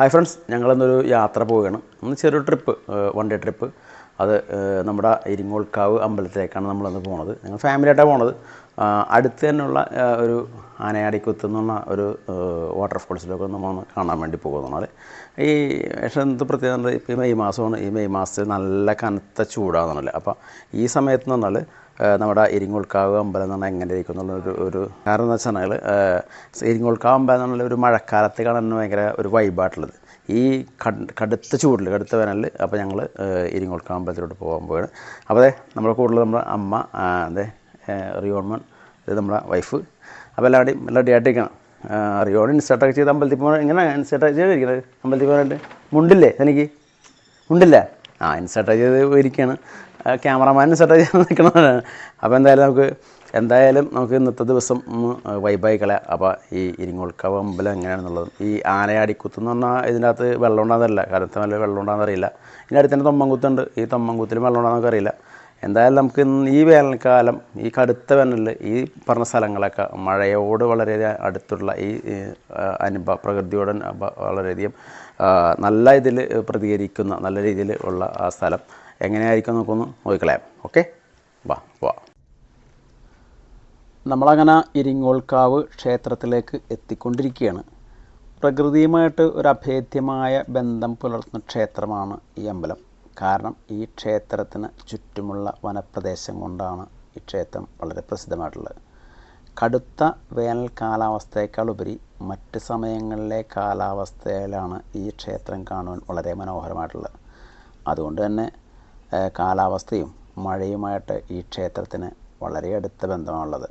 Hi friends ഞങ്ങളിന്നൊരു യാത്ര പോവുകയാണ്. ഒന്ന് ചെറിയൊരു ട്രിപ്പ് വൺ ഡേ ട്രിപ്പ് അത് നമ്മുടെ ഇരിങ്ങോൾക്കാവ് അമ്പലത്തിലേക്കാണ് നമ്മളിന്ന് പോണത്. ഞങ്ങൾ ഫാമിലിയായിട്ടാണ് പോണത്. അടുത്ത് തന്നെയുള്ള ഒരു ആനയാടിക്കുത്ത് എന്ന് പറഞ്ഞ ഒരു വാട്ടർഫോൾസിലൊക്കെ നമ്മൾ കാണാൻ വേണ്ടി പോകുന്നതാണ് ഈ പക്ഷേ എന്ത് പ്രത്യേകത? ഇപ്പോൾ ഈ മെയ് മാസമാണ്. ഈ മെയ് മാസത്തിൽ നല്ല കനത്ത ചൂടാണെന്നല്ലേ അപ്പോൾ ഈ സമയത്ത് എന്ന് പറഞ്ഞാൽ നമ്മുടെ ഇരിങ്ങോൾക്കാവ് അമ്പലം എന്ന് പറഞ്ഞാൽ എങ്ങനെ ഇരിക്കും എന്നുള്ള ഒരു കാരണം എന്ന് വെച്ചാൽ ഇരിങ്ങോൾക്കാവ് അമ്പലം എന്ന് പറഞ്ഞാൽ ഒരു മഴക്കാലത്ത് കാണാൻ ഭയങ്കര ഒരു വൈബായിട്ടുള്ളത് ഈ കടുത്ത ചൂടിൽ കടുത്ത വേനലിൽ അപ്പോൾ ഞങ്ങൾ ഇരിങ്ങോൾക്കാവ് അമ്പലത്തിലോട്ട് പോകാൻ പോവുകയാണ് അപ്പോൾ നമ്മുടെ കൂടുതൽ നമ്മുടെ അമ്മ അതെ റിയോൺമൺ ഇത് നമ്മുടെ വൈഫ് അപ്പോൾ എല്ലാവരുടെയും എല്ലാം റെഡിയായിട്ടിരിക്കണം റിയോൺ ഇൻസ്റ്റാട്ടൊക്കെ ചെയ്ത് അമ്പലത്തിൽ പോകാൻ ഇങ്ങനെ ഇൻസ്റ്റാട്ടൊക്കെ ചെയ്തിരിക്കുന്നത് അമ്പലത്തിൽ പോകാനായിട്ട്? മുണ്ടില്ലേ എനിക്ക് ഉണ്ടില്ല ആ ഇൻസെർട്ട് ചെയ്ത് ഇരിക്കുകയാണ് ക്യാമറമാൻ ഇൻസെർട്ട് ചെയ്ത് നിൽക്കണതാണ് അപ്പോൾ എന്തായാലും നമുക്ക് എന്തായാലും നമുക്ക് ഇന്നത്തെ ദിവസം ഒന്ന് വൈബായി കളയാം അപ്പോൾ ഈ ഇരിങ്ങോൾക്കാവ് അമ്പലം എങ്ങനെയാണെന്നുള്ളത്. ഈ ആനയാടിക്കുത്ത് എന്ന് പറഞ്ഞാൽ ഇതിന്റെ അകത്ത് വെള്ളം ഉണ്ടാകുന്നതല്ല. കാലത്ത് നല്ല വെള്ളം ഉണ്ടാകുന്ന അറിയില്ല ഇതിന്റെ അടുത്ത് തന്നെ തൊമ്മൻകുത്തുണ്ട്. ഈ തൊമ്മൻകുത്തിൽ വെള്ളം ഉണ്ടാകുന്നൊക്കെ അറിയില്ല. എന്തായാലും നമുക്ക് ഈ വേനൽക്കാലം ഈ കടുത്ത വേനലിൽ ഈ പറഞ്ഞ സ്ഥലങ്ങളൊക്കെ മഴയോട് വളരെ അടുത്തുള്ള ഈ അനുഭവ പ്രകൃതിയോട് വളരെയധികം നല്ല ഇതിൽ പ്രതികരിക്കുന്ന നല്ല രീതിയിൽ ഉള്ള ആ സ്ഥലം എങ്ങനെയായിരിക്കും നമുക്കൊന്ന് നോക്കിക്കളയാം. ഓക്കെ? വാ വാ. നമ്മളങ്ങനെ ഇരിങ്ങോൾക്കാവ് ക്ഷേത്രത്തിലേക്ക് എത്തിക്കൊണ്ടിരിക്കുകയാണ്. പ്രകൃതിയുമായിട്ട് ഒരു അഭേദ്യമായ ബന്ധം പുലർത്തുന്ന ക്ഷേത്രമാണ് ഈ അമ്പലം. കാരണം ഈ ക്ഷേത്രത്തിന് ചുറ്റുമുള്ള വനപ്രദേശം കൊണ്ടാണ് ഈ ക്ഷേത്രം വളരെ പ്രസിദ്ധമായിട്ടുള്ളത്. കടുത്ത വേനൽ കാലാവസ്ഥയേക്കാൾ ഉപരി മറ്റ് സമയങ്ങളിലെ കാലാവസ്ഥയിലാണ് ഈ ക്ഷേത്രം കാണുവാൻ വളരെ മനോഹരമായിട്ടുള്ളത്. അതുകൊണ്ട് തന്നെ കാലാവസ്ഥയും മഴയുമായിട്ട് ഈ ക്ഷേത്രത്തിന് വളരെ അടുത്ത ബന്ധമാണുള്ളത്.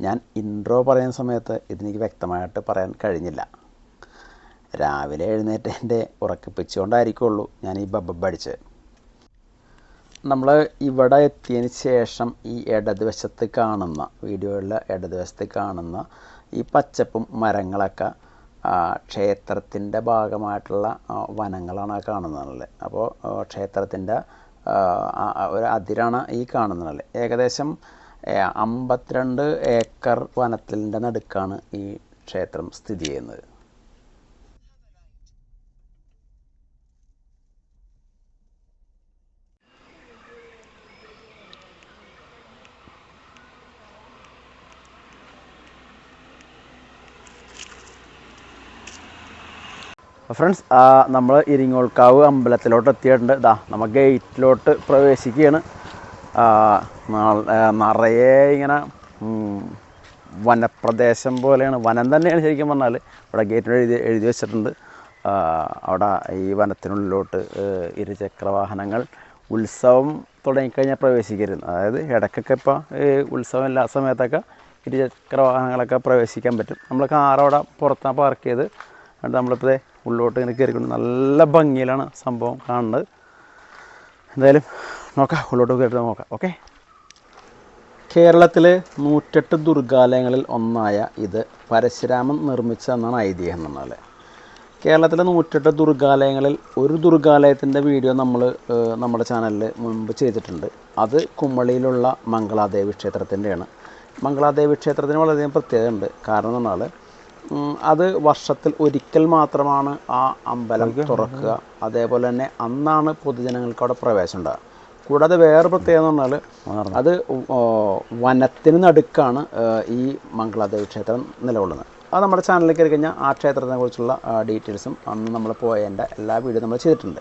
ഞാൻ ഇൻട്രോ പറയുന്ന സമയത്ത് ഇതെനിക്ക് വ്യക്തമായിട്ട് പറയാൻ കഴിഞ്ഞില്ല. രാവിലെ എഴുന്നേറ്റ് എന്റെ ഉറക്കിപ്പിച്ചുകൊണ്ടായിരിക്കുള്ളൂ ഞാൻ ഈ ബബ്ബ് അടിച്ചത് നമ്മൾ ഇവിടെ എത്തിയതിന് ശേഷം ഈ ഇടതുവശത്ത് കാണുന്ന വീഡിയോയിലെ ഇടതുവശത്ത് കാണുന്ന ഈ പച്ചപ്പും മരങ്ങളൊക്കെ ക്ഷേത്രത്തിന്റെ ഭാഗമായിട്ടുള്ള വനങ്ങളാണ് കാണുന്നത്. അപ്പോൾ ക്ഷേത്രത്തിന്റെ ഒരു അതിരാണ് ഈ കാണുന്നത്. ഏകദേശം അമ്പത്തിരണ്ട് ഏക്കർ വനത്തിന്റെ നടുക്കാണ് ഈ ക്ഷേത്രം സ്ഥിതി ചെയ്യുന്നത്. ഫ്രണ്ട്സ് നമ്മൾ ഇരിങ്ങോൾക്കാവ് അമ്പലത്തിലോട്ട് എത്തിയിട്ടുണ്ട് ഇതാ നമ്മൾ ഗേറ്റിലോട്ട് പ്രവേശിക്കുകയാണ്. നിറയെ ഇങ്ങനെ വനപ്രദേശം പോലെയാണ്. വനം തന്നെയാണ് ശരിക്കും പറഞ്ഞാൽ ഇവിടെ ഗേറ്റിൽ എഴുതി എഴുതി വെച്ചിട്ടുണ്ട്. അവിടെ ഈ വനത്തിനുള്ളിലോട്ട് ഇരുചക്രവാഹനങ്ങൾ ഇരുചക്ര വാഹനങ്ങൾ ഉത്സവം തുടങ്ങിക്കഴിഞ്ഞാൽ പ്രവേശിക്കരുത്. അതായത് ഇടയ്ക്കൊക്കെ ഇപ്പോൾ ഈ ഉത്സവം എല്ലാ സമയത്തൊക്കെ ഇരുചക്ര വാഹനങ്ങളൊക്കെ പ്രവേശിക്കാൻ പറ്റും. നമ്മൾ കാർ അവിടെ പുറത്താണ് പാർക്ക് ചെയ്ത് എന്നിട്ട് നമ്മളിപ്പോൾ ദേ ഉള്ളിലോട്ട് ഇങ്ങനെ കയറിക്കൊണ്ട് നല്ല ഭംഗിയിലാണ് സംഭവം കാണുന്നത്. എന്തായാലും നോക്കാം ഉള്ളോട്ട് കയറിയിട്ട് നോക്കാം. ഓക്കെ കേരളത്തിലെ നൂറ്റെട്ട് ദുർഗാലയങ്ങളിൽ ഒന്നായ ഇത് പരശുരാമൻ നിർമ്മിച്ചതെന്നാണ് ഐതിഹ്യം എന്നാൽ കേരളത്തിലെ നൂറ്റെട്ട് ദുർഗാലയങ്ങളിൽ ഒരു ദുർഗാലയത്തിന്റെ വീഡിയോ നമ്മൾ നമ്മുടെ ചാനലിൽ മുൻപ് ചെയ്തിട്ടുണ്ട്. അത് കുമ്മളിയിലുള്ള മംഗളാദേവി ക്ഷേത്രത്തിന്റെയാണ് മംഗളാദേവി ക്ഷേത്രത്തിന് വളരെയധികം പ്രത്യേകതയുണ്ട്. കാരണം എന്ന് പറഞ്ഞാൽ ഉം, അത് വർഷത്തിൽ ഒരിക്കൽ മാത്രമാണ് ആ അമ്പലം തുറക്കുക. അതേപോലെ തന്നെ അന്നാണ് പൊതുജനങ്ങൾക്ക് അവിടെ പ്രവേശനം ഉണ്ടാകുക കൂടാതെ വേറെ പ്രത്യേകത എന്ന് പറഞ്ഞാൽ അത് വനത്തിന് നടുക്കാണ് ഈ മംഗളാദേവി ക്ഷേത്രം നിലകൊള്ളുന്നത്. അത് നമ്മുടെ ചാനലിൽ കയറി കഴിഞ്ഞാൽ ആ ക്ഷേത്രത്തിനെ കുറിച്ചുള്ള ഡീറ്റെയിൽസും അന്ന് നമ്മൾ പോയതിന്റെ എല്ലാ വീഡിയോ നമ്മൾ ചെയ്തിട്ടുണ്ട്.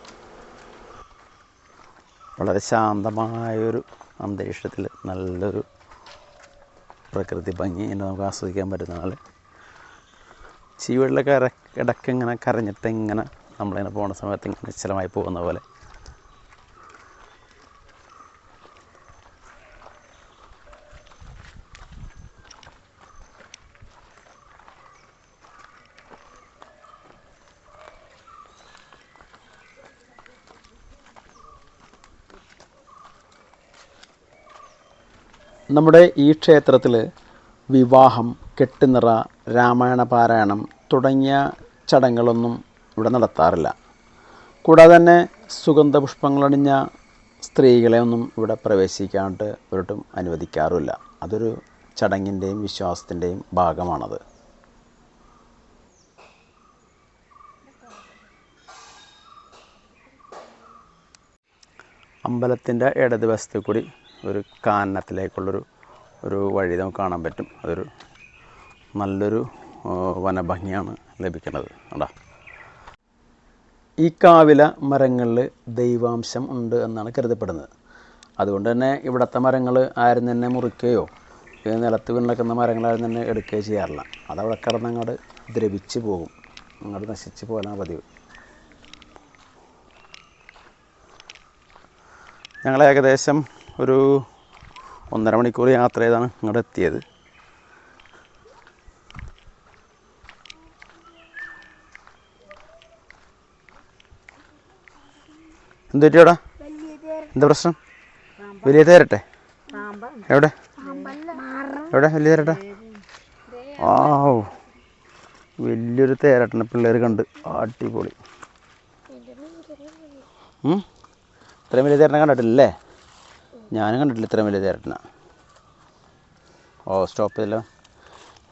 വളരെ ശാന്തമായൊരു അന്തരീക്ഷത്തിൽ നല്ലൊരു പ്രകൃതി ഭംഗി എന്നെ നമുക്ക് ആസ്വദിക്കാൻ പറ്റുന്നതാണ് ചീവെള്ളൊക്കെ കര ഇടയ്ക്ക് ഇങ്ങനെ കരഞ്ഞിട്ട് ഇങ്ങനെ നമ്മളിങ്ങനെ പോകുന്ന സമയത്ത് ഇങ്ങനെ നിശ്ചലമായി പോകുന്ന പോലെ. നമ്മുടെ ഈ ക്ഷേത്രത്തിൽ വിവാഹം കെട്ടുനിറ രാമായണ പാരായണം തുടങ്ങിയ ചടങ്ങുകളൊന്നും ഇവിടെ നടത്താറില്ല. കൂടാതെ തന്നെ സുഗന്ധപുഷ്പങ്ങളണിഞ്ഞ സ്ത്രീകളെ ഒന്നും ഇവിടെ പ്രവേശിക്കാണ്ട് ഒരിട്ടും അനുവദിക്കാറുമില്ല. അതൊരു ചടങ്ങിന്റെയും വിശ്വാസത്തിന്റെയും ഭാഗമാണത്. അമ്പലത്തിന്റെ ഇടതുവശത്ത് കൂടി ഒരു കാനനത്തിലേക്കുള്ളൊരു ഒരു വഴി നമുക്ക് കാണാൻ പറ്റും. അതൊരു നല്ലൊരു വനഭംഗിയാണ് ലഭിക്കുന്നത്. കണ്ടാ? ഈ കാവില മരങ്ങളിൽ ദൈവാംശം ഉണ്ട് എന്നാണ് കരുതപ്പെടുന്നത്. അതുകൊണ്ട് തന്നെ ഇവിടുത്തെ മരങ്ങൾ ആരും തന്നെ മുറിക്കുകയോ നിലത്ത് വീണിക്കുന്ന മരങ്ങൾ ആരും തന്നെ എടുക്കുകയോ ചെയ്യാറില്ല. അതവിടെ കിടന്ന് അങ്ങോട്ട് ദ്രവിച്ച് പോകും. അങ്ങോട്ട് നശിച്ചു പോകാനാണ് പതിവ്. ഞങ്ങൾ ഏകദേശം ഒരു ഒന്നര മണിക്കൂർ യാത്ര ചെയ്താണ് ഇങ്ങോട്ട് എത്തിയത് എന്ത് പറ്റിയോടാ എന്താ പ്രശ്നം? വലിയ തേരട്ടെ? എവിടെ? എവിടെ വലിയ തേരട്ടെ? ആ വലിയൊരു തേരട്ടനെ പിള്ളേർ കണ്ട്. അടിപൊളി? ഇത്രയും വലിയ തേരനെ കണ്ടിട്ടില്ലല്ലേ? ഞാനും കണ്ടിട്ടില്ല ഇത്രയും വലിയ തേരട്ടന ഓ സ്റ്റോപ്പ് ചെയ്തല്ലോ.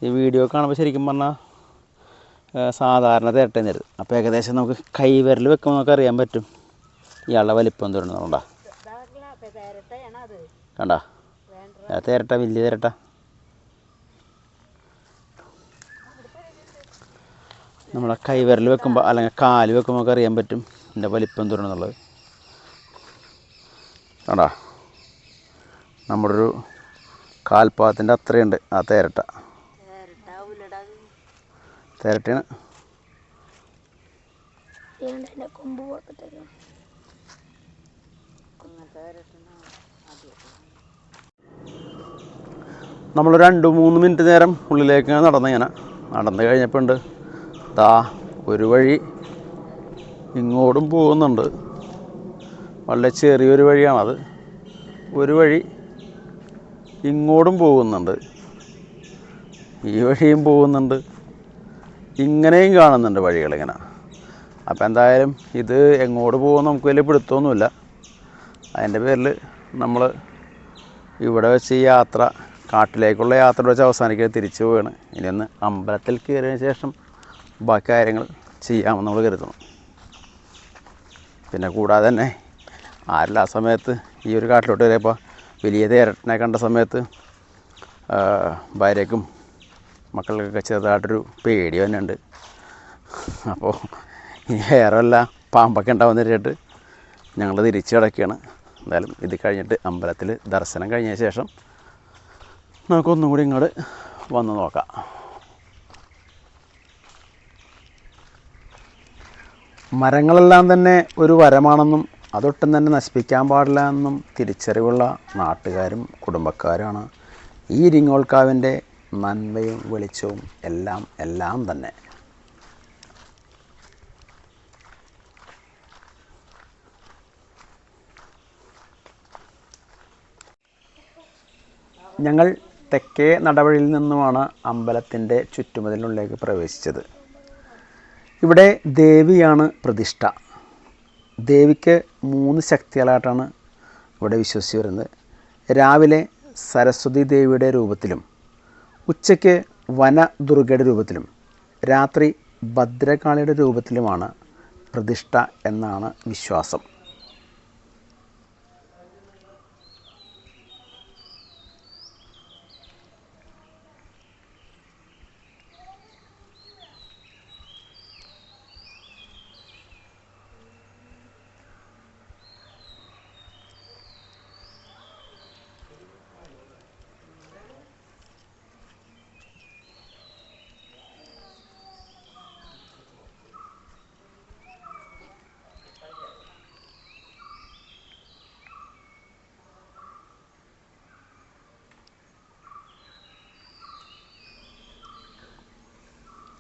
ഈ വീഡിയോ കാണുമ്പോൾ ശരിക്കും പറഞ്ഞാൽ സാധാരണ തേരട്ടേന്ന് തരുത് അപ്പോൾ ഏകദേശം നമുക്ക് കൈവിരൽ വെക്കുമ്പോൾ നമുക്ക് അറിയാൻ പറ്റും. ഇയാളുടെ വലിപ്പം തോന്നുന്നുണ്ടാ കണ്ടാ. കണ്ടാ? തേരട്ട വലിയ തേരട്ട. നമ്മളെ കൈവിരൽ വെക്കുമ്പോൾ അല്ലെങ്കിൽ കാൽ വെക്കുമ്പോൾ നമുക്ക് അറിയാൻ പറ്റും. എന്റെ വലിപ്പം തുറന്നുള്ളത് കണ്ടാ? നമ്മുടെ ഒരു കാൽപാദത്തിന്റെ അത്രയുണ്ട്. ആ തേരട്ട. തേരട്ടയാണ്. നമ്മൾ രണ്ട് മൂന്ന് മിനിറ്റ് നേരം ഉള്ളിലേക്ക് നടന്ന് ഇങ്ങനെ നടന്നു കഴിഞ്ഞപ്പോൾ ഉണ്ട് ദാ ഒരു വഴി ഇങ്ങോട്ടും പോകുന്നുണ്ട്. വളരെ ചെറിയൊരു വഴിയാണത്. ഒരു വഴി ഇങ്ങോട്ടും പോകുന്നുണ്ട്. ഈ വഴിയും പോകുന്നുണ്ട്. ഇങ്ങനെയും കാണുന്നുണ്ട് വഴികളിങ്ങനെ അപ്പോൾ എന്തായാലും ഇത് എങ്ങോട്ട് പോകുമെന്ന് നമുക്ക് വലിയ പിടുത്തമൊന്നുമില്ല. അതിന്റെ പേരിൽ നമ്മൾ ഇവിടെ വെച്ച് ഈ യാത്ര കാട്ടിലേക്കുള്ള യാത്ര വെച്ച് അവസാനിക്കുക തിരിച്ചു പോവുകയാണ് ഇനി ഒന്ന് അമ്പലത്തിൽ കയറിയതിന് ശേഷം ബാക്കി കാര്യങ്ങൾ ചെയ്യാമെന്ന് നമ്മൾ കരുതുന്നു. പിന്നെ കൂടാതെ തന്നെ ആരില്ല ആ സമയത്ത് ഈ ഒരു കാട്ടിലോട്ട് കയറിയപ്പോൾ വലിയ തേരട്ടിനെ കണ്ട സമയത്ത് ഭാര്യക്കും മക്കൾക്കൊക്കെ ചെറുതായിട്ടൊരു പേടി തന്നെ ഉണ്ട് അപ്പോൾ ഇനി വേറെല്ല പാമ്പൊക്കെ ഉണ്ടാവുന്ന കേട്ട് ഞങ്ങൾ തിരിച്ചു കിടക്കുകയാണ് എന്തായാലും ഇത് കഴിഞ്ഞിട്ട് അമ്പലത്തിൽ ദർശനം കഴിഞ്ഞ ശേഷം നമുക്കൊന്നും കൂടി ഇങ്ങോട്ട് വന്ന് നോക്കാം. മരങ്ങളെല്ലാം തന്നെ ഒരു വരമാണെന്നും അതൊട്ടും തന്നെ നശിപ്പിക്കാൻ പാടില്ല എന്നും തിരിച്ചറിവുള്ള നാട്ടുകാരും കുടുംബക്കാരുമാണ് ഈ ഇരിങ്ങോൾക്കാവിന്റെ നന്മയും വെളിച്ചവും എല്ലാം എല്ലാം തന്നെ. ഞങ്ങൾ തെക്കേ നടവഴിയിൽ നിന്നുമാണ് അമ്പലത്തിന്റെ ചുറ്റുമതിലിനുള്ളിലേക്ക് പ്രവേശിച്ചത്. ഇവിടെ ദേവിയാണ് പ്രതിഷ്ഠ. ദേവിക്ക് മൂന്ന് ശക്തികളായിട്ടാണ് ഇവിടെ വിശ്വസിച്ച് വരുന്നത്. രാവിലെ സരസ്വതി ദേവിയുടെ രൂപത്തിലും ഉച്ചയ്ക്ക് വനദുർഗയുടെ രൂപത്തിലും രാത്രി ഭദ്രകാളിയുടെ രൂപത്തിലുമാണ് പ്രതിഷ്ഠ എന്നാണ് വിശ്വാസം.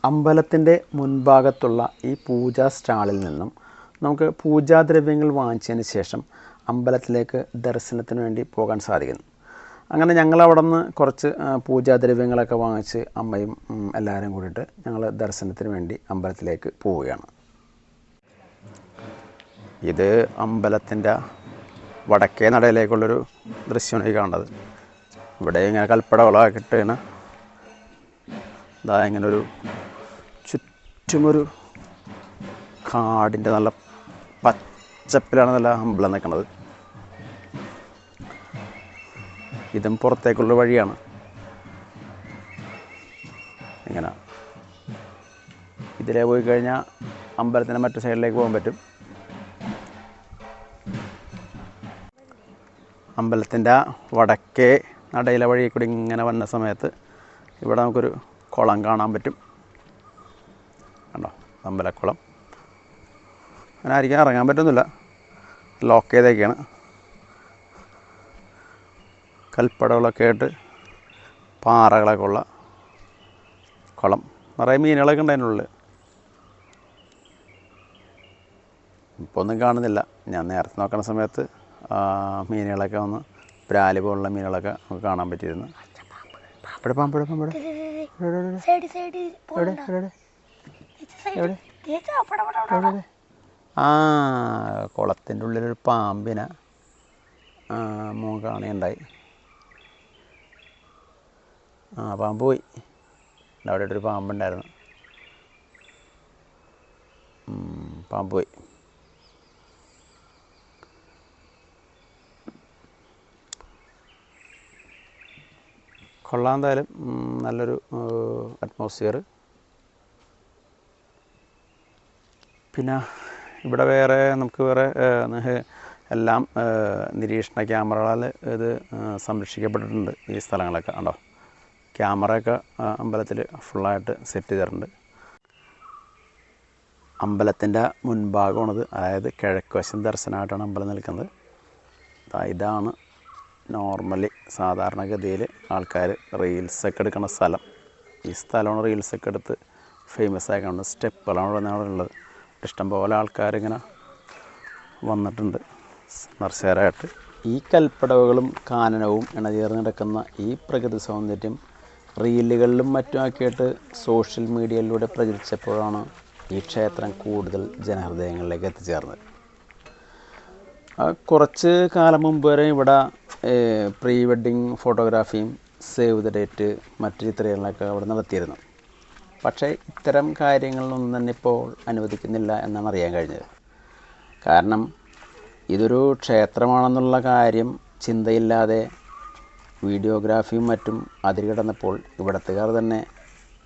അമ്പലത്തിന്റെ മുൻഭാഗത്തുള്ള ഈ പൂജാ സ്റ്റാളിൽ നിന്നും നമുക്ക് പൂജാദ്രവ്യങ്ങൾ വാങ്ങിച്ചതിന് ശേഷം അമ്പലത്തിലേക്ക് ദർശനത്തിന് വേണ്ടി പോകാൻ സാധിക്കുന്നു. അങ്ങനെ ഞങ്ങൾ അവിടെ നിന്ന് കുറച്ച് പൂജാദ്രവ്യങ്ങളൊക്കെ വാങ്ങിച്ച് അമ്മയും എല്ലാവരും കൂടിയിട്ട് ഞങ്ങൾ ദർശനത്തിന് വേണ്ടി അമ്പലത്തിലേക്ക് പോവുകയാണ്. ഇത് അമ്പലത്തിന്റെ വടക്കേ നടയിലേക്കുള്ളൊരു ദൃശ്യമാണ് ഈ കാണുന്നത്. ഇവിടെ ഇങ്ങനെ കൽപ്പടകളൊക്കെ ഇട്ടാണ് ഇതാ ഇങ്ങനൊരു ചുറ്റുമൊരു കാടിന്റെ നല്ല പച്ചപ്പിലാണ് നല്ല അമ്പലം നിൽക്കുന്നത് ഇതും പുറത്തേക്കുള്ള വഴിയാണ്. ഇങ്ങനെ. ഇതിലേ പോയി കഴിഞ്ഞാൽ അമ്പലത്തിന്റെ മറ്റു സൈഡിലേക്ക് പോകാൻ പറ്റും. അമ്പലത്തിന്റെ വടക്കേ നടയിലെ വഴി കൂടി ഇങ്ങനെ വന്ന സമയത്ത് ഇവിടെ നമുക്കൊരു കുളം കാണാൻ പറ്റും. അമ്പലക്കുളം. അങ്ങനെ ആയിരിക്കും ഇറങ്ങാൻ പറ്റുന്നില്ല. ലോക്ക് ചെയ്തേക്കാണ്. കൽപ്പടകളൊക്കെ ആയിട്ട് പാറകളൊക്കെ ഉള്ള കുളം. നിറയെ മീനുകളൊക്കെ ഉണ്ട് അതിനുള്ളിൽ ഇപ്പോൾ ഒന്നും കാണുന്നില്ല. ഞാൻ നേരത്തെ നോക്കുന്ന സമയത്ത് മീനുകളൊക്കെ ഒന്ന് പ്രാൽ പോലുള്ള മീനുകളൊക്കെ നമുക്ക് കാണാൻ പറ്റിയിരുന്നു. ഇവിടെ പാമ്പ് പാമ്പ് സൈഡ് ആ കുളത്തിന്റെ ഉള്ളിലൊരു പാമ്പിനെ മോൻ കാണുകയുണ്ടായി. ആ പാമ്പ് പോയി. അവിടെ ഒരു പാമ്പുണ്ടായിരുന്നു. പാമ്പ് പോയി. കൊള്ളാന്തായാലും നല്ലൊരു അറ്റ്മോസ്ഫിയർ പിന്നെ ഇവിടെ വേറെ നമുക്ക് വേറെ എല്ലാം നിരീക്ഷണ ക്യാമറകളാൽ ഇത് സംരക്ഷിക്കപ്പെട്ടിട്ടുണ്ട് ഈ സ്ഥലങ്ങളൊക്കെ. ഉണ്ടോ ക്യാമറയൊക്കെ അമ്പലത്തിൽ ഫുള്ളായിട്ട് സെറ്റ് ചെയ്തിട്ടുണ്ട്. അമ്പലത്തിന്റെ മുൻഭാഗമാണത്. അതായത് കിഴക്ക് വശം ദർശനമായിട്ടാണ് അമ്പലം നിൽക്കുന്നത്. ഇതാണ് നോർമലി സാധാരണഗതിയിൽ ആൾക്കാർ റീൽസൊക്കെ എടുക്കുന്ന സ്ഥലം. ഈ സ്ഥലമാണ് റീൽസൊക്കെ എടുത്ത് ഫേമസ് ആയിക്കാണുന്നത് സ്റ്റെപ്പുകളാണ് ഇവിടെ ഉള്ളത് ഇഷ്ടംപോലെ ആൾക്കാരിങ്ങനെ വന്നിട്ടുണ്ട്. നർസേരായിട്ട്. ഈ കൽപ്പടവുകളും കാനനവും ഇണചേർന്ന് കിടക്കുന്ന ഈ പ്രകൃതി സൗന്ദര്യം റീലുകളിലും മറ്റുമാക്കിയിട്ട് സോഷ്യൽ മീഡിയയിലൂടെ പ്രചരിച്ചപ്പോഴാണ് ഈ ക്ഷേത്രം കൂടുതൽ ജനഹൃദയങ്ങളിലേക്ക് എത്തിച്ചേർന്നത്. കുറച്ച് കാലം മുമ്പ് വരെ ഇവിടെ പ്രീ വെഡ്ഡിങ് ഫോട്ടോഗ്രാഫിയും സേവ് ദ ഡേറ്റ് മറ്റു ചിത്രങ്ങളൊക്കെ അവിടെ നടത്തിയിരുന്നു. പക്ഷേ ഇത്തരം കാര്യങ്ങളൊന്നും തന്നെ ഇപ്പോൾ അനുവദിക്കുന്നില്ല എന്നാണ് അറിയാൻ കഴിഞ്ഞത്. കാരണം ഇതൊരു ക്ഷേത്രമാണെന്നുള്ള കാര്യം ചിന്തയില്ലാതെ വീഡിയോഗ്രാഫിയും മറ്റും അതിരുകടന്നപ്പോൾ ഇവിടത്തുകാർ തന്നെ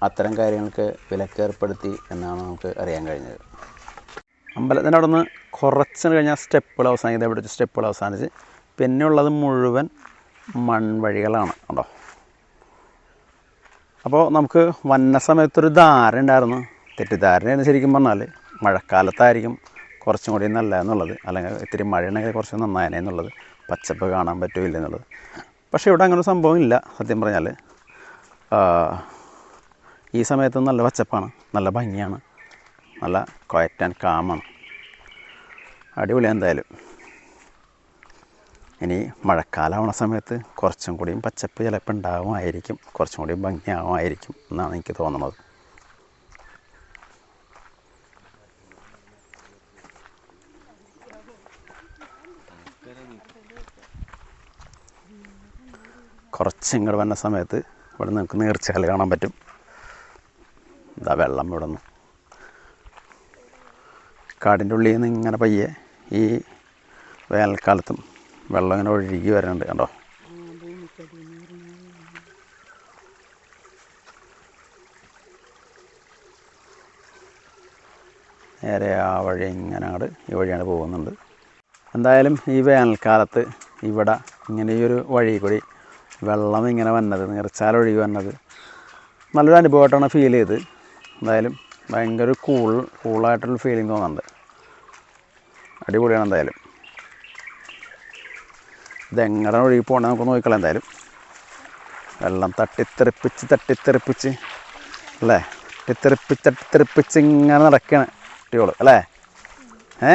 അത്തരം കാര്യങ്ങൾക്ക് വിലക്കേർപ്പെടുത്തി എന്നാണ് നമുക്ക് അറിയാൻ കഴിഞ്ഞത്. അമ്പലത്തിന്റെ അവിടെ നിന്ന് കുറച്ച് കഴിഞ്ഞാൽ സ്റ്റെപ്പുകൾ അവസാനിക്കുന്നത് ഇവിടെ സ്റ്റെപ്പുകൾ അവസാനിച്ച് പിന്നെ ഉള്ളത് മുഴുവൻ മൺവഴികളാണ്. കേട്ടോ അപ്പോൾ നമുക്ക് വന്ന സമയത്തൊരു ധാരണ ഉണ്ടായിരുന്നു. തെറ്റിദ്ധാരണയാണ് ശരിക്കും പറഞ്ഞാൽ മഴക്കാലത്തായിരിക്കും കുറച്ചും കൂടി നല്ല എന്നുള്ളത്. അല്ലെങ്കിൽ ഇത്തിരി മഴ ഉണ്ടെങ്കിൽ കുറച്ച് നന്നായനെ എന്നുള്ളത്. പച്ചപ്പ് കാണാൻ പറ്റില്ല എന്നുള്ളത് പക്ഷേ ഇവിടെ അങ്ങനെ ഒരു സംഭവം ഇല്ല. സത്യം പറഞ്ഞാൽ ഈ സമയത്ത് നല്ല പച്ചപ്പാണ്. നല്ല ഭംഗിയാണ്. നല്ല ക്വയറ്റ് ആൻഡ് കാമാണ്. അടിപൊളി എന്തായാലും. ഇനി മഴക്കാലമാവണ സമയത്ത് കുറച്ചും കൂടിയും പച്ചപ്പ് ചിലപ്പോൾ ഉണ്ടാവുമായിരിക്കും. കുറച്ചും കൂടിയും ഭംഗിയാവുമായിരിക്കും എന്നാണ് എനിക്ക് തോന്നുന്നത്. കുറച്ച് ഇങ്ങോട്ട് വന്ന സമയത്ത് ഇവിടെ നിങ്ങൾക്ക് നേർച്ചകൾ കാണാൻ പറ്റും. ഇതാ വെള്ളം ഇവിടെ നിന്ന് കാടിന്റെ ഉള്ളിൽ നിന്ന് ഇങ്ങനെ പയ്യെ ഈ വേനൽക്കാലത്തും വെള്ളം ഇങ്ങനെ ഒഴുകി വരുന്നുണ്ട് കണ്ടോ? നേരെ ആ വഴി ഇങ്ങനെ അങ്ങോട്ട് ഈ വഴിയാണ് പോകുന്നുണ്ട്. എന്തായാലും ഈ വേനൽക്കാലത്ത് ഇവിടെ ഇങ്ങനെ ഈ ഒരു വഴി കൂടി വെള്ളം ഇങ്ങനെ വന്നത് നീർച്ചാൽ ഒഴുകി വന്നത് നല്ലൊരു അനുഭവമായിട്ടാണ് ഫീൽ ചെയ്ത്. എന്തായാലും ഭയങ്കര കൂൾ കൂളായിട്ടുള്ള ഫീലിംഗ് തോന്നുന്നുണ്ട്. അടിപൊളിയാണ് എന്തായാലും. ഇതെങ്ങനെ ഒഴുകി പോകണം നമുക്ക് നോക്കിക്കളാം എന്തായാലും. വെള്ളം തട്ടിത്തെറിപ്പിച്ച് തട്ടിത്തെറിപ്പിച്ച് അല്ലേ? തട്ടിത്തെറിപ്പിച്ച് തട്ടിത്തെറിപ്പിച്ച് ഇങ്ങനെ നടക്കുകയാണ് കുട്ടികൾ അല്ലേ? ഏ?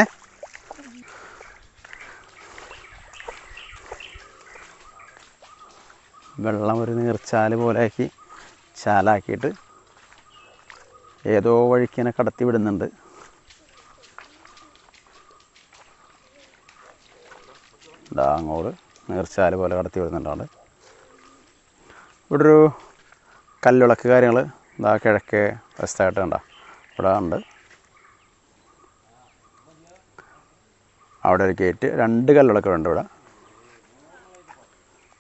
വെള്ളം ഒരു നീർച്ചാൽ പോലെയാക്കി ചാലാക്കിയിട്ട് ഏതോ വഴിക്കിനെ കടത്തി വിടുന്നുണ്ട്. അങ്ങോട്ട്. നീർച്ചാൽ പോലെ കടത്തി വിടുന്നുണ്ടാണ്. ഇവിടെ ഒരു കല്ലുളക്ക് കാര്യങ്ങൾ ഇതാ കിഴക്കേ വശത്തായിട്ട് കണ്ട ഇവിടെ ഉണ്ട്. അവിടെ ഒരു ഗേറ്റ് രണ്ട് കല്ലുളക്കുണ്ട് ഇവിടെ.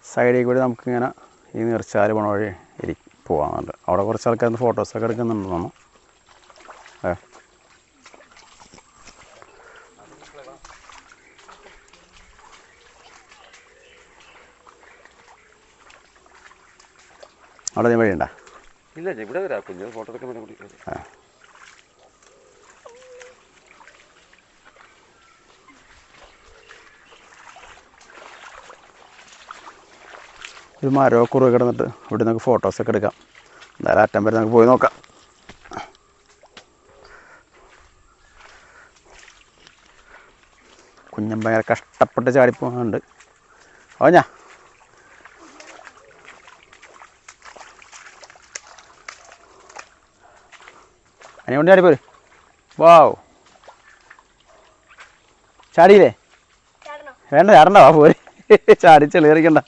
സൈഡിൽ കൂടി നമുക്കിങ്ങനെ ഈ നീർച്ചാൽ പോണ വഴി ഇരി പോകാറുണ്ട് അവിടെ കുറച്ച് ആൾക്കാർ ഫോട്ടോസൊക്കെ എടുക്കുന്നുണ്ട് നമ്മൾ അവിടെ നീ വഴിയുണ്ടോ? ഇല്ല ഇവിടെ വരാം. കുഞ്ഞു ഫോട്ടോ എടുക്കാൻ കൂടി ആ. ഒരു മരോ കുറവ് കിടന്നിട്ട് അവിടെ നമുക്ക് ഫോട്ടോസൊക്കെ എടുക്കാം. എന്തായാലും അറ്റം വരെ നമുക്ക് പോയി നോക്കാം. കുഞ്ഞൻ ഭയങ്കര കഷ്ടപ്പെട്ട് ചാടിപ്പോകുന്നുണ്ട് ഓ അതിനെ കൊണ്ട് ചാടിപ്പോര് വാവ്. ചാടിയില്ലേ? വേണ്ട ചാടണ്ട വാ പോര്. ചാടി ചെളിയറിക്കണ്ട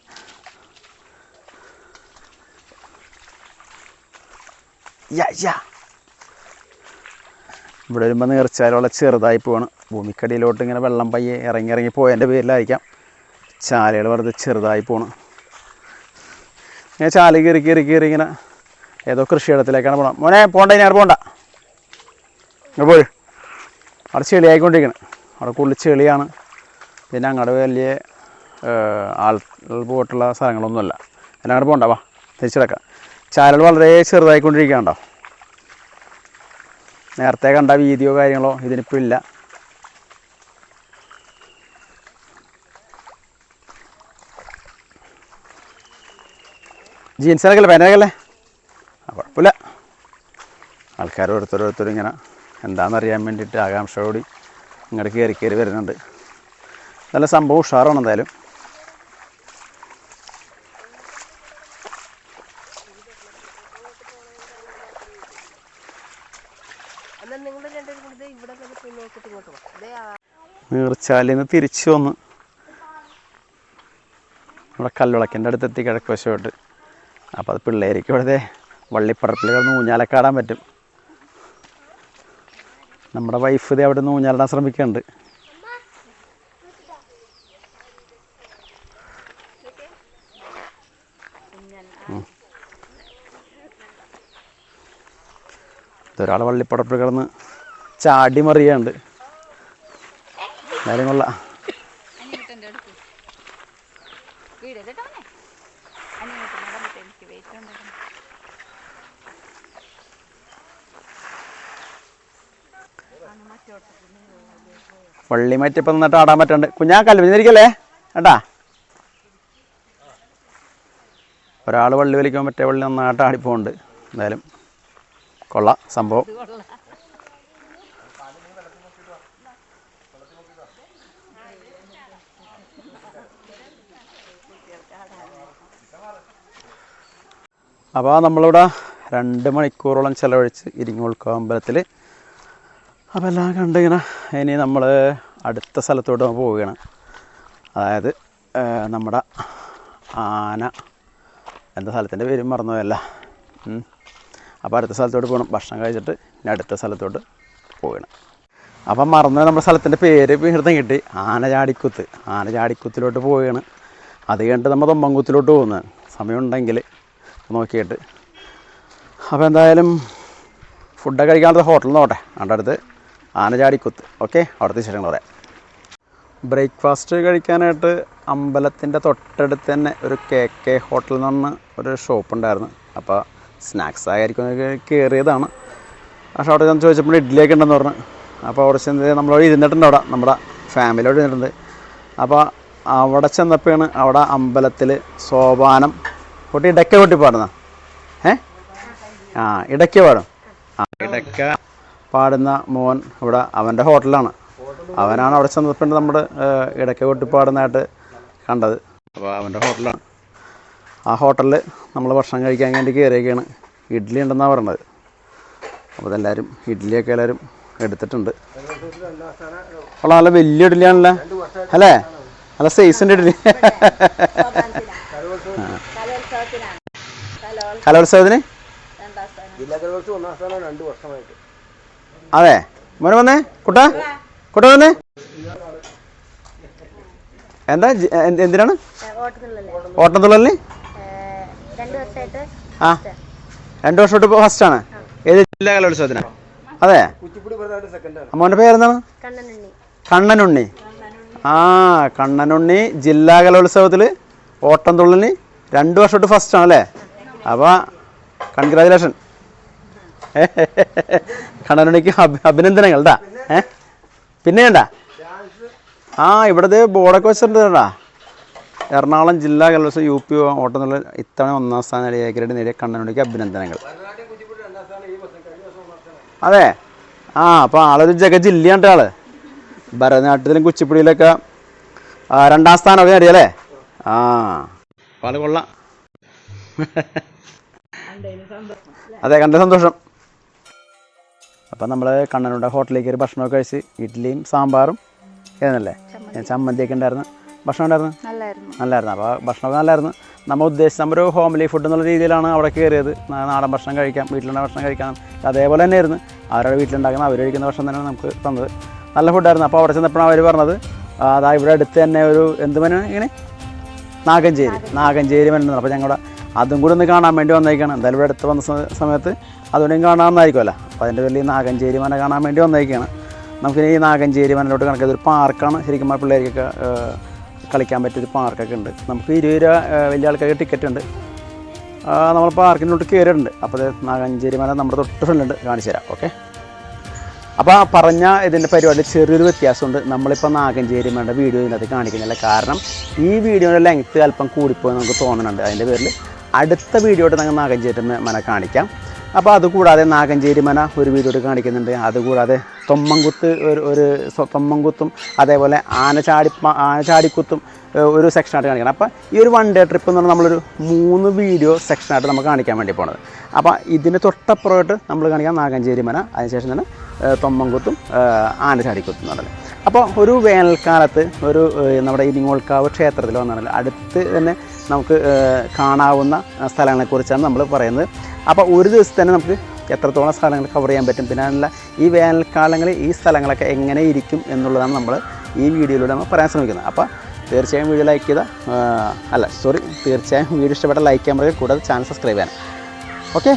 ഇവിടെ വരുമ്പോൾ നീർച്ചാലുള്ള ചെറുതായി പോവാണ്. ഭൂമിക്കടിയിലോട്ട് ഇങ്ങനെ വെള്ളം പയ്യെ ഇറങ്ങി ഇറങ്ങി പോയതിന്റെ പേരിലായിരിക്കാം. ചാലുകൾ വെറുതെ ചെറുതായി പോണ്. ഇങ്ങനെ ചാൽ കയറി കയറി കയറി ഇങ്ങനെ ഏതോ കൃഷിയിടത്തിലേക്കാണ് പോകണം മോനെ പോണ്ട ഞാൻ പോണ്ട. പോയി അവിടെ ചെളിയായിക്കൊണ്ടിരിക്കണം അവിടെ കൂടുതൽ ചെളിയാണ് പിന്നെ അങ്ങോട്ട് വലിയ ആൾ പോയിട്ടുള്ള സ്ഥലങ്ങളൊന്നുമല്ല എല്ലാം അങ്ങോട്ട് പോകണ്ട വാ തിരിച്ചിടക്കാം ചാനൽ വളരെ ചെറുതായിക്കൊണ്ടിരിക്കുകയാണ്ടോ നേരത്തെ കണ്ട വീതിയോ കാര്യങ്ങളോ ഇതിനിപ്പോൾ ഇല്ല. ജീൻസിനൊക്കെ അല്ലേ പേനക്കല്ലേ കുഴപ്പമില്ല ആൾക്കാർ ഓരോരുത്തരോരുത്തരും ഇങ്ങനെ എന്താണെന്നറിയാൻ വേണ്ടിയിട്ട് ആകാംക്ഷയോടി ഇങ്ങോട്ട് കയറി കയറി വരുന്നുണ്ട്. നല്ല സംഭവം ഉഷാറാണ് എന്തായാലും. ഇവിടെ നീർച്ചാലിൽ നിന്ന് തിരിച്ചു വന്ന് നമ്മുടെ കല്ലുളക്കിന്റെ അടുത്തെത്തി കിഴക്ക് വശമായിട്ട്. അപ്പോൾ അത് പിള്ളേർക്ക് ഇവിടുത്തെ വള്ളിപ്പറപ്പിൽ കിടന്ന് ഊഞ്ഞാലക്കാടാൻ പറ്റും. നമ്മുടെ വൈഫ് ഇത് അവിടെ നിന്ന് ഊഞ്ഞാലിടാൻ ശ്രമിക്കുന്നുണ്ട്. ഇതൊരാൾ വള്ളിപ്പടപ്പിൽ കിടന്ന് ചാടി മറിയാണ്ട് എന്തായാലും കൊള്ളാം അനിയട്ടന്റെ അടുത്ത് വീട് കേട്ടോ അനിയട്ടൻ നടന്നിട്ട് എനിക്ക് വെയിറ്റ് ഉണ്ടായിരുന്നു വള്ളി മാറ്റിപ്പം നിന്നിട്ട് ആടാൻ പറ്റണ്ട്. കുഞ്ഞാ കല്ലുവിരിക്കല്ലേ കേട്ടാ ഒരാൾ വള്ളി വലിക്കാൻ മറ്റേ വള്ളി നന്നായിട്ട് ആടിപ്പോണ്ട് എന്തായാലും കൊള്ള സംഭവം. അപ്പോൾ നമ്മളിവിടെ രണ്ട് മണിക്കൂറോളം ചിലവഴിച്ച് ഇരിങ്ങോൾക്കാവ് അമ്പലത്തിൽ അപ്പോൾ എല്ലാം കണ്ടിങ്ങനെ ഇനി നമ്മൾ അടുത്ത സ്ഥലത്തോട്ട് പോവുകയാണ്. അതായത് നമ്മുടെ ആന എന്താ സ്ഥലത്തിന്റെ പേരും മറന്നുപോയല്ല. അപ്പോൾ അടുത്ത സ്ഥലത്തോട്ട് പോകണം ഭക്ഷണം കഴിച്ചിട്ട് ഇനി അടുത്ത സ്ഥലത്തോട്ട് പോവുകയാണ്. അപ്പം മറന്നു നമ്മുടെ സ്ഥലത്തിന്റെ പേര് വീണ്ടും കിട്ടി. ആന ചാടിക്കുത്ത് ആന ചാടിക്കുത്തിലോട്ട് പോവുകയാണ്. അത് കഴിഞ്ഞിട്ട് നമ്മൾ തൊമ്പങ്കുത്തിലോട്ട് പോകുന്നത് സമയമുണ്ടെങ്കിൽ നോക്കിയിട്ട്. അപ്പോൾ എന്തായാലും ഫുഡൊക്കെ കഴിക്കാനുള്ള ഹോട്ടൽ നോട്ടെ അടുത്ത് ആനചാടിക്കുത്ത്. ഓക്കെ? അവിടുത്തെ വിശേഷങ്ങൾ പറയാം. ബ്രേക്ക്ഫാസ്റ്റ് കഴിക്കാനായിട്ട് അമ്പലത്തിന്റെ തൊട്ടടുത്ത് തന്നെ ഒരു കെ കെ ഹോട്ടൽ എന്ന് പറഞ്ഞ ഒരു ഷോപ്പ് ഉണ്ടായിരുന്നു അപ്പോൾ സ്നാക്സ് ആയിരിക്കും കയറിയതാണ്. പക്ഷേ അവിടെ ചെന്ന് ചോദിച്ചപ്പോൾ ഇഡ്ഡലിയൊക്കെ ഉണ്ടെന്ന് പറഞ്ഞു. അപ്പോൾ അവിടെ ചെന്ന് നമ്മളവിടെ ഇരുന്നിട്ടുണ്ട് അവിടെ നമ്മുടെ ഫാമിലിയോട് ഇരുന്നിട്ടുണ്ട്. അപ്പോൾ അവിടെ ചെന്നപ്പോഴാണ് അവിടെ അമ്പലത്തിൽ സോപാനം കുട്ടി ഇടയ്ക്ക കൊട്ടി പാടുന്ന ഏ? ആ ഇടയ്ക്ക പാടും. ആ ഇടയ്ക്ക പാടുന്ന മോൻ ഇവിടെ അവന്റെ ഹോട്ടലാണ്. അവനാണ് അവിടെ ചെന്നപ്പോൾ നമ്മുടെ ഇടയ്ക്ക് കൊട്ടി പാടുന്നതായിട്ട് കണ്ടത്. അപ്പോൾ അവന്റെ ഹോട്ടലാണ്. ആ ഹോട്ടലിൽ നമ്മൾ ഭക്ഷണം കഴിക്കാൻ വേണ്ടി കയറിയൊക്കെയാണ് ഇഡ്ഡലി ഉണ്ടെന്നാണ് പറഞ്ഞത്. അപ്പോൾ അതെല്ലാവരും ഇഡ്ഡലിയൊക്കെ എല്ലാവരും എടുത്തിട്ടുണ്ട്. അപ്പോൾ നല്ല വലിയ ഇഡ്ഡലിയാണല്ലേ അല്ലേ? നല്ല സൈസിന്റെ ഇഡ്ഡലി. കലോത്സവത്തിന്? ജില്ലാ കലോത്സവം ഒന്നാം സ്ഥാനം രണ്ട് വർഷമായിട്ട് അതെ. മോനെ വന്നേ. കുട്ട. കുട്ട വന്നേ. എന്താ എന്തിനാണ്? ഓട്ടത്തുള്ളലിന് ആ. രണ്ട് വർഷം ആ രണ്ട് ആണ്. ഏത് ജില്ലാ കലോത്സവത്തിന്? അതെ. അമ്മോന്റെ പേരെന്താണ്? കണ്ണനുണ്ണി. ആ കണ്ണനുണ്ണി ജില്ലാ കലോത്സവത്തിൽ ഓട്ടംതുള്ളലിന് രണ്ട് തൊട്ട് ഫസ്റ്റ് ആണല്ലേ? അപ്പോൾ കൺഗ്രാജുലേഷൻ കണ്ണനുണ്ണിക്ക് അഭി- അഭിനന്ദനങ്ങൾ ഏ? പിന്നെ വേണ്ട ആ ഇവിടത്തെ ബോർഡൊക്കെ വെച്ചിട്ടുണ്ട് എറണാകുളം ജില്ലാ കലോത്സവം യു പി ഓട്ടംതുള്ളൽ ഇത്തവണ ഒന്നാം സ്ഥാനം നേടിയ ഗ്രേഡ് നേടിയ കണ്ണനുണ്ണിക്ക് അഭിനന്ദനങ്ങൾ. അതെ. ആ അപ്പോൾ ആളൊരു ജഗ ജില്ലയാണ്ട ആൾ. ഭരതനാട്യത്തിലും കുച്ചിപ്പുടിയിലൊക്കെ രണ്ടാം സ്ഥാനമൊക്കെ നേടിയല്ലേ? ആ. പാൽ കൊള്ളാം. അതെ കണ്ട സന്തോഷം. അപ്പം നമ്മൾ കണ്ണനുണ്ട ഹോട്ടലിലേക്ക് ഒരു ഭക്ഷണമൊക്കെ കഴിച്ച് ഇഡ്ഡലിയും സാമ്പാറും ഏതല്ലേ? ചമ്മന്തിയൊക്കെ ഉണ്ടായിരുന്നു. ഭക്ഷണം ഉണ്ടായിരുന്നു? നല്ലായിരുന്നു. അപ്പോൾ ഭക്ഷണമൊക്കെ നല്ലായിരുന്നു. നമ്മൾ ഉദ്ദേശിച്ച നമ്മൾ ഒരു ഹോംലി ഫുഡ് എന്നുള്ള രീതിയിലാണ് അവിടെ കയറിയത്. നാടൻ ഭക്ഷണം കഴിക്കാം വീട്ടിലുള്ള ഭക്ഷണം കഴിക്കാം. അതേപോലെ തന്നെ ആയിരുന്നു അവരുടെ വീട്ടിലുണ്ടാക്കുന്ന അവർ കഴിക്കുന്ന ഭക്ഷണം തന്നെയാണ് നമുക്ക് തന്നത്. നല്ല ഫുഡായിരുന്നു അപ്പോൾ അവിടെ ചെന്നപ്പോഴാണ് അവർ പറഞ്ഞത് അതാ ഇവിടെ അടുത്ത് തന്നെ ഒരു എന്ത് ഇങ്ങനെ? നാഗഞ്ചേരി. നാഗഞ്ചേരി. മനുണ്ട് അപ്പോൾ ഞങ്ങളുടെ അതും കൂടി ഒന്ന് കാണാൻ വേണ്ടി വന്നേക്കാണ്. എന്തായാലും ഇവിടെ അടുത്ത് വന്ന സമയത്ത് അതുകൊണ്ടും കാണാമെന്നായിരിക്കുമല്ലോ അപ്പോൾ അതിന്റെ വലിയ നാഗഞ്ചേരി മന കാണാൻ വേണ്ടി വന്നേക്കാണ്. നമുക്കിനി ഈ നാഗഞ്ചേരി മനയിലോട്ട് കണക്കിയത് ഒരു പാർക്കാണ്. ശരിക്കും പിള്ളേർക്കൊക്കെ കളിക്കാൻ പറ്റിയൊരു പാർക്കൊക്കെ ഉണ്ട്. നമുക്ക് ഇരുപത് രൂപ വലിയ ആൾക്കാർക്ക് ടിക്കറ്റ് ഉണ്ട്. നമ്മൾ പാർക്കിനോട്ട് കയറിയിട്ടുണ്ട്. അപ്പോൾ നാഗഞ്ചേരി മല നമ്മുടെ തൊട്ട് ഫ്രണ്ടിലുണ്ട്. കാണിച്ചു തരാം. ഓക്കെ. അപ്പോൾ പറഞ്ഞ ഇതിന്റെ പരിപാടി ചെറിയൊരു വ്യത്യാസമുണ്ട്. നമ്മളിപ്പോൾ നാഗഞ്ചേരി മലയുടെ വീഡിയോ ഇതിനകത്ത് കാണിക്കുന്നില്ല. കാരണം ഈ വീഡിയോയുടെ ലെങ്ത്ത് അല്പം കൂടിപ്പോയി നമുക്ക് തോന്നുന്നുണ്ട്. അതിന്റെ പേരിൽ അടുത്ത വീഡിയോയിട്ട് ഞങ്ങൾ നാഗഞ്ചേരി മന കാണിക്കാം. അപ്പോൾ അതുകൂടാതെ നാഗഞ്ചേരി മന ഒരു വീഡിയോയിട്ട് കാണിക്കുന്നുണ്ട്. അതുകൂടാതെ തൊമ്മൻകുത്ത് ഒരു ഒരു തൊമ്മൻകുത്തും അതേപോലെ ആനചാടി ആനചാടിക്കുത്തും ഒരു സെക്ഷനായിട്ട് കാണിക്കണം. അപ്പോൾ ഈ ഒരു വൺ ഡേ ട്രിപ്പ് എന്ന് പറഞ്ഞാൽ നമ്മളൊരു മൂന്ന് വീഡിയോ സെക്ഷനായിട്ട് നമുക്ക് കാണിക്കാൻ വേണ്ടി പോണത്. അപ്പോൾ ഇതിന് തൊട്ടപ്പുറമായിട്ട് നമ്മൾ കാണിക്കാം നാഗഞ്ചേരി മന അതിനുശേഷം തന്നെ തൊമ്മൻകുത്തും ആനചാടിക്കുത്തും എന്ന് പറഞ്ഞാൽ അപ്പോൾ ഒരു വേനൽക്കാലത്ത് ഒരു നമ്മുടെ ഇരിങ്ങോൾക്കാവ് ക്ഷേത്രത്തിൽ വന്നാൽ അടുത്ത് തന്നെ നമുക്ക് കാണാവുന്ന സ്ഥലങ്ങളെക്കുറിച്ചാണ് നമ്മൾ പറയുന്നത്. അപ്പോൾ ഒരു ദിവസം തന്നെ നമുക്ക് എത്രത്തോളം സ്ഥലങ്ങൾ കവർ ചെയ്യാൻ പറ്റും? പിന്നെ അതിനുള്ള ഈ വേനൽക്കാലങ്ങളിൽ ഈ സ്ഥലങ്ങളൊക്കെ എങ്ങനെ ഇരിക്കും എന്നുള്ളതാണ് നമ്മൾ ഈ വീഡിയോയിലൂടെ നമ്മൾ പറയാൻ ശ്രമിക്കുന്നത്. അപ്പോൾ തീർച്ചയായും വീഡിയോ ലൈക്ക് ചെയ്താൽ അല്ല സോറി തീർച്ചയായും വീഡിയോ ഇഷ്ടപ്പെട്ട ലൈക്ക് ചെയ്യാൻ പറയും കൂടാതെ ചാനൽ സബ്സ്ക്രൈബ് ചെയ്യാൻ ഓക്കെ